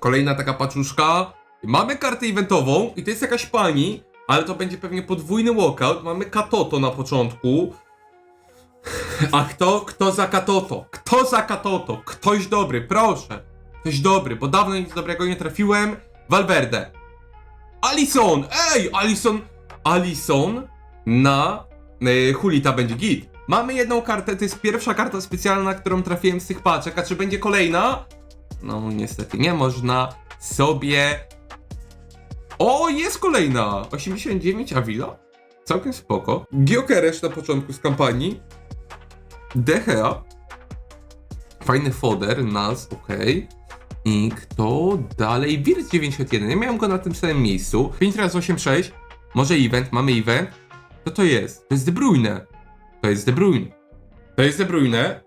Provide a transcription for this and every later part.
Kolejna taka paczuszka. Mamy kartę eventową i to jest jakaś pani, ale to będzie pewnie podwójny walkout. Mamy Katoto na początku. A kto? Kto za Katoto? Kto za Katoto? Ktoś dobry, proszę. Ktoś dobry, bo dawno nic dobrego nie trafiłem. Valverde. Alison! Ej, Alison! Alison na y, Hulita będzie git. Mamy jedną kartę, to jest pierwsza karta specjalna, którą trafiłem z tych paczek, a czy będzie kolejna? No niestety nie można sobie... O, jest kolejna! 89 Avila? Całkiem spoko. Giokeresz na początku z kampanii. DHA. Fajny foder, nas, okej. I kto dalej? Wirs 91. Ja miałem go na tym samym miejscu. 5 razy 8, 6. Może event, mamy event. Co to jest? To jest De. To jest De. To jest De.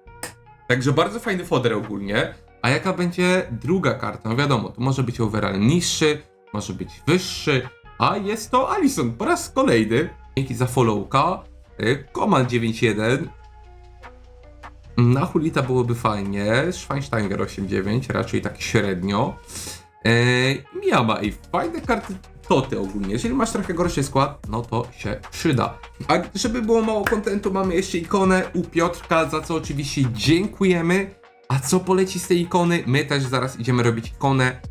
Także bardzo fajny foder ogólnie. A jaka będzie druga karta? No wiadomo, to może być overall niższy, może być wyższy. A jest to Alison po raz kolejny. Dzięki za followka. Y, Command 91. Na Hulita byłoby fajnie. Schweinsteiger 8-9, raczej tak średnio. Eee, Miyama i fajne karty toty ogólnie. Jeżeli masz trochę gorszy skład, no to się przyda. A żeby było mało kontentu, mamy jeszcze ikonę u Piotrka, za co oczywiście dziękujemy. A co poleci z tej ikony? My też zaraz idziemy robić ikonę.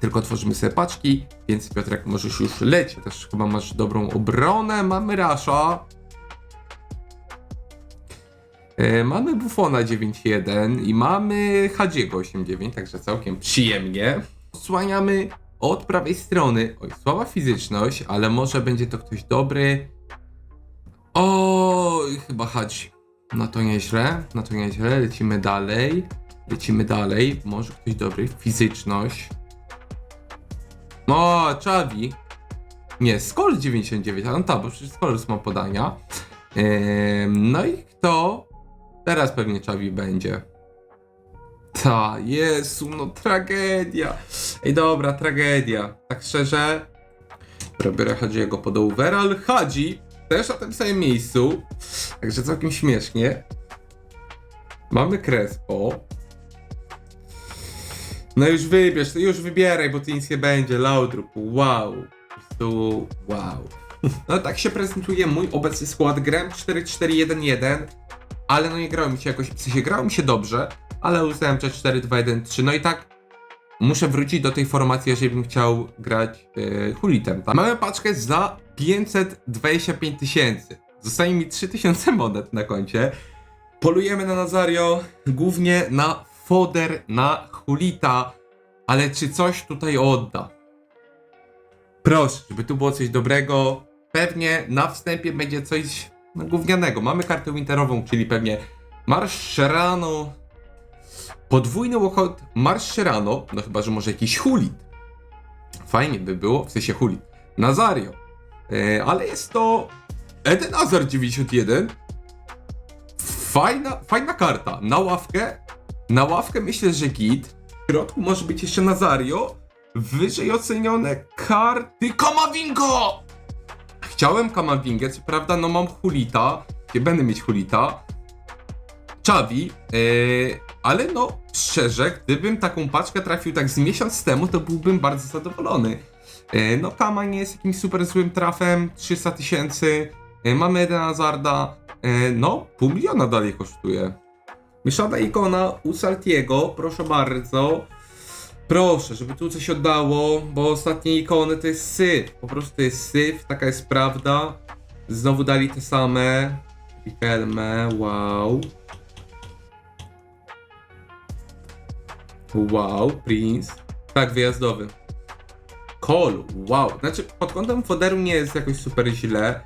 Tylko tworzymy sobie paczki, więc Piotrek możesz już lecieć. Też chyba masz dobrą obronę. Mamy Rasha. E, mamy Buffona 9.1 i mamy Hadziego 8.9, także całkiem przyjemnie. Odsłaniamy od prawej strony. Oj, słaba fizyczność, ale może będzie to ktoś dobry. Oj, chyba Hadzi. No to nieźle, no to nieźle. Lecimy dalej. Lecimy dalej. Może ktoś dobry. Fizyczność. No, Czawi. Nie, Skol 99, ale no tak, bo przecież Skols ma podania. No i kto? Teraz pewnie Czawi będzie. Ta, Jezu, no tragedia. Ej, dobra, tragedia. Tak szczerze. Biorę Hadziego pod overall. Hadzi też na tym samym miejscu. Także całkiem śmiesznie. Mamy Crespo. No już wybierz, już wybieraj, bo ty nic nie będzie. Laudrup, wow. Prostu wow. No tak się prezentuje mój obecny skład. Grałem 4-4-1-1, ale no nie grało mi się jakoś, w sensie grało mi się dobrze, ale uznałem, że 4-2-1-3. No i tak muszę wrócić do tej formacji, jeżeli bym chciał grać yy, Hulitem. Tak? Mamy paczkę za 525 tysięcy. Zostaje mi 3000 monet na koncie. Polujemy na Nazario, głównie na foder, na Hulita, ale czy coś tutaj odda? Proszę, żeby tu było coś dobrego. Pewnie na wstępie będzie coś no, gównianego. Mamy kartę winterową, czyli pewnie Marszerano. Podwójny walkout Marszerano. No chyba, że może jakiś Hulit. Fajnie by było, w sensie Hulit. Nazario. E, ale jest to Eden Hazard 91. Fajna, fajna karta. Na ławkę. Na ławkę myślę, że git. W środku może być jeszcze Nazario. Wyżej ocenione karty Kamavingo! Chciałem Kamavingę, co prawda no mam Hulita. Nie będę mieć Hulita. Czawi, yy, ale no szczerze, gdybym taką paczkę trafił tak z miesiąc temu, to byłbym bardzo zadowolony. Yy, no Kama nie jest jakimś super złym trafem, 300 tysięcy. Yy, mamy Eden Hazarda, yy, no pół miliona dalej kosztuje. Mieszana ikona u Saltiego, proszę bardzo. Proszę, żeby tu coś oddało, bo ostatnie ikony to jest syf. Po prostu to jest syf, taka jest prawda. Znowu dali te same. Wikelme, wow. Wow, Prince. Tak, wyjazdowy. Call, wow. Znaczy, pod kątem foderu nie jest jakoś super źle,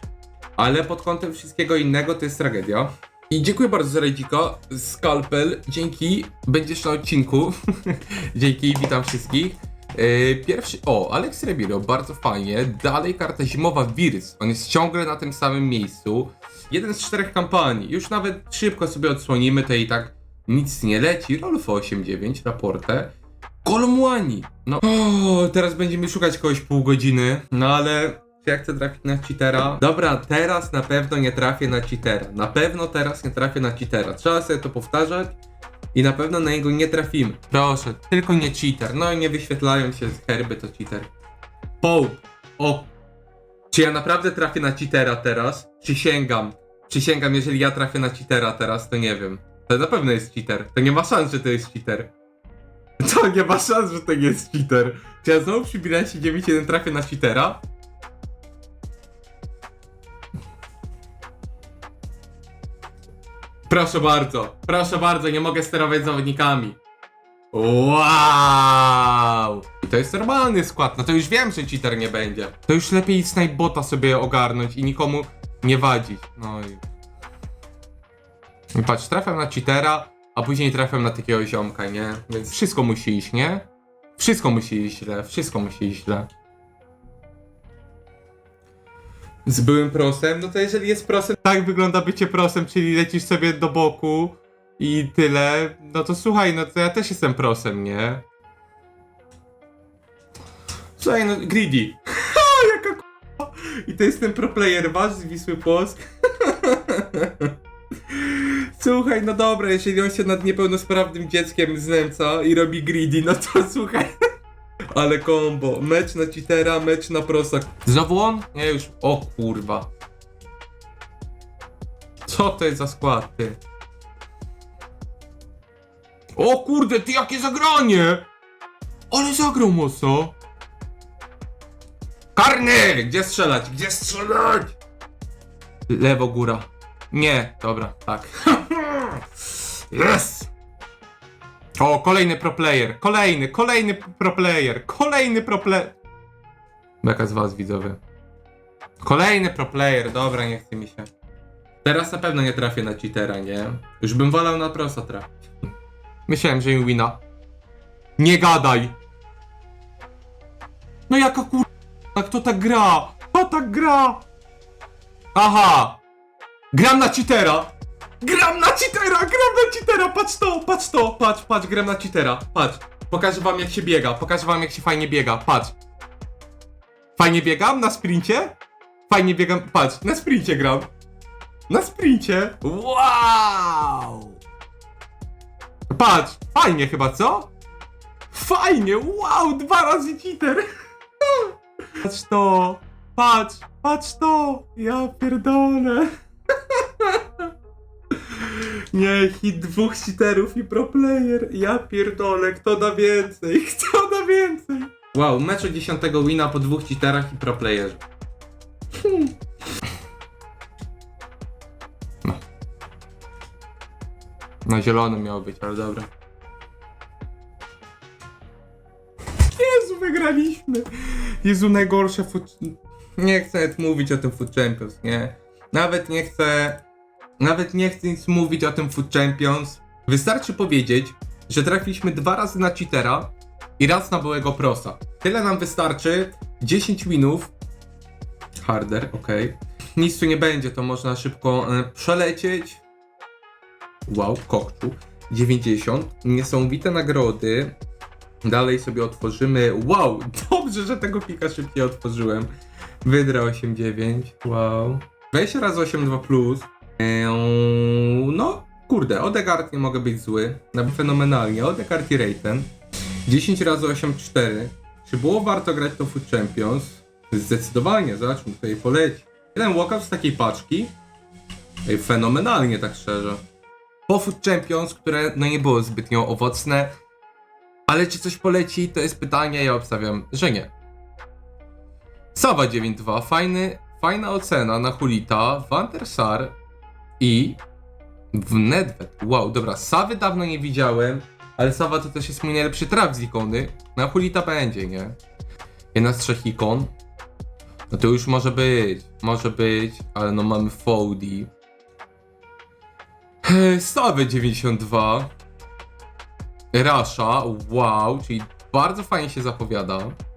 ale pod kątem wszystkiego innego to jest tragedia. I dziękuję bardzo za rajdzika, Skalpel, dzięki, będziesz na odcinku, dzięki, witam wszystkich. Yy, pierwszy, o, Alex Rebiro, bardzo fajnie, dalej karta zimowa Wirs, on jest ciągle na tym samym miejscu. Jeden z czterech kampanii, już nawet szybko sobie odsłonimy, to i tak nic nie leci, Rolfo 8-9, raportę. Kolomłani, no, o, teraz będziemy szukać kogoś pół godziny, no ale ja chcę trafić na cheatera? Dobra, teraz na pewno nie trafię na cheatera. Na pewno teraz nie trafię na cheatera. Trzeba sobie to powtarzać. I na pewno na niego nie trafimy. Proszę, tylko nie cheater. No i nie wyświetlają się z herby, to cheater. Pope. O. Czy ja naprawdę trafię na cheatera teraz? Przysięgam. Przysięgam, jeżeli ja trafię na cheatera teraz, to nie wiem. To na pewno jest cheater. To nie ma szans, że to jest cheater. To nie ma szans, że to nie jest cheater. Czy ja znowu przy bilansie 9-1 trafię na cheatera? Proszę bardzo, proszę bardzo, nie mogę sterować zawodnikami. Wow! I to jest normalny skład, no to już wiem, że cheater nie będzie. To już lepiej snajbota sobie ogarnąć i nikomu nie wadzić. No i... I patrz, trafiam na cheatera, a później trafiam na takiego ziomka, nie? Więc wszystko musi iść, nie? Wszystko musi iść źle, wszystko musi iść źle. Z byłym prosem? No to jeżeli jest prosem, tak wygląda bycie prosem, czyli lecisz sobie do boku i tyle, no to słuchaj, no to ja też jestem prosem, nie? Słuchaj, no greedy. Ha, jaka k***a. I to jest ten pro player wasz z Wisły Płock. Słuchaj, no dobra, jeżeli on się nad niepełnosprawnym dzieckiem znęca i robi greedy, no to słuchaj. Ale kombo. Mecz na cheatera, mecz na prosa. Znowu on? Nie, już. O kurwa. Co to jest za skład, ty? O kurde, ty jakie zagranie! Ale zagrał mocno. Karny! Gdzie strzelać? Gdzie strzelać? Lewo góra. Nie, dobra, tak. Yes! O, kolejny pro player. Kolejny, kolejny pro player. Kolejny pro player. Beka z was, widzowie. Kolejny pro player, dobra, nie chce mi się. Teraz na pewno nie trafię na cheatera, nie? Już bym wolał na prosa trafić. Myślałem, że im wina. Nie gadaj! No jaka kur... Kto tak gra? Kto tak gra? Aha! Gram na cheatera! Gram na cheatera! Gram na cheatera! Patrz to! Patrz to! Patrz, patrz, gram na cheatera! Patrz! Pokażę wam jak się biega, pokażę wam jak się fajnie biega, patrz! Fajnie biegam na sprincie? Fajnie biegam, patrz, na sprincie gram! Na sprincie! Wow! Patrz, fajnie chyba, co? Fajnie, wow, dwa razy cheater! Patrz to! Patrz, patrz to! Ja pierdolę! Nie, hit dwóch cheaterów i pro player. Ja pierdolę, kto da więcej? Kto da więcej? Wow, mecz o 10 wina po dwóch cheaterach i pro playerze. Hmm. No. Na zielonym miało być, ale dobra. Jezu, wygraliśmy! Jezu, najgorsze food... Nie chcę nawet mówić o tym Food Champions, nie? Nawet nie chcę... Nawet nie chcę nic mówić o tym Food Champions. Wystarczy powiedzieć, że trafiliśmy dwa razy na cheatera i raz na byłego prosa. Tyle nam wystarczy. 10 winów. Harder, ok. Nic tu nie będzie, to można szybko e, przelecieć. Wow, kokczu. 90. Niesamowite nagrody. Dalej sobie otworzymy. Wow, dobrze, że tego pika szybciej otworzyłem. Wydra 8,9. Wow. 20 razy 8,2 plus. Eee, no, kurde, Odegaard nie mogę być zły. Nawet fenomenalnie. Odegaard i Rayten. 10 razy 8,4. Czy było warto grać to Food Champions? Zdecydowanie, zobaczmy, tutaj poleci. Jeden walkout z takiej paczki. Ej, fenomenalnie, tak szczerze. Po Food Champions, które no nie było zbytnio owocne. Ale czy coś poleci, to jest pytanie, ja obstawiam, że nie. Sawa 9.2, fajny, fajna ocena na Hulita, Van der Sar i w Nedved. Wow, dobra, Sawy dawno nie widziałem, ale Sawa to też jest mój najlepszy traf z ikony. Na Hulita będzie, nie? Jedna z trzech ikon. No to już może być, może być, ale no mamy Foldy. Sawy 92. Rasha, wow, czyli bardzo fajnie się zapowiada.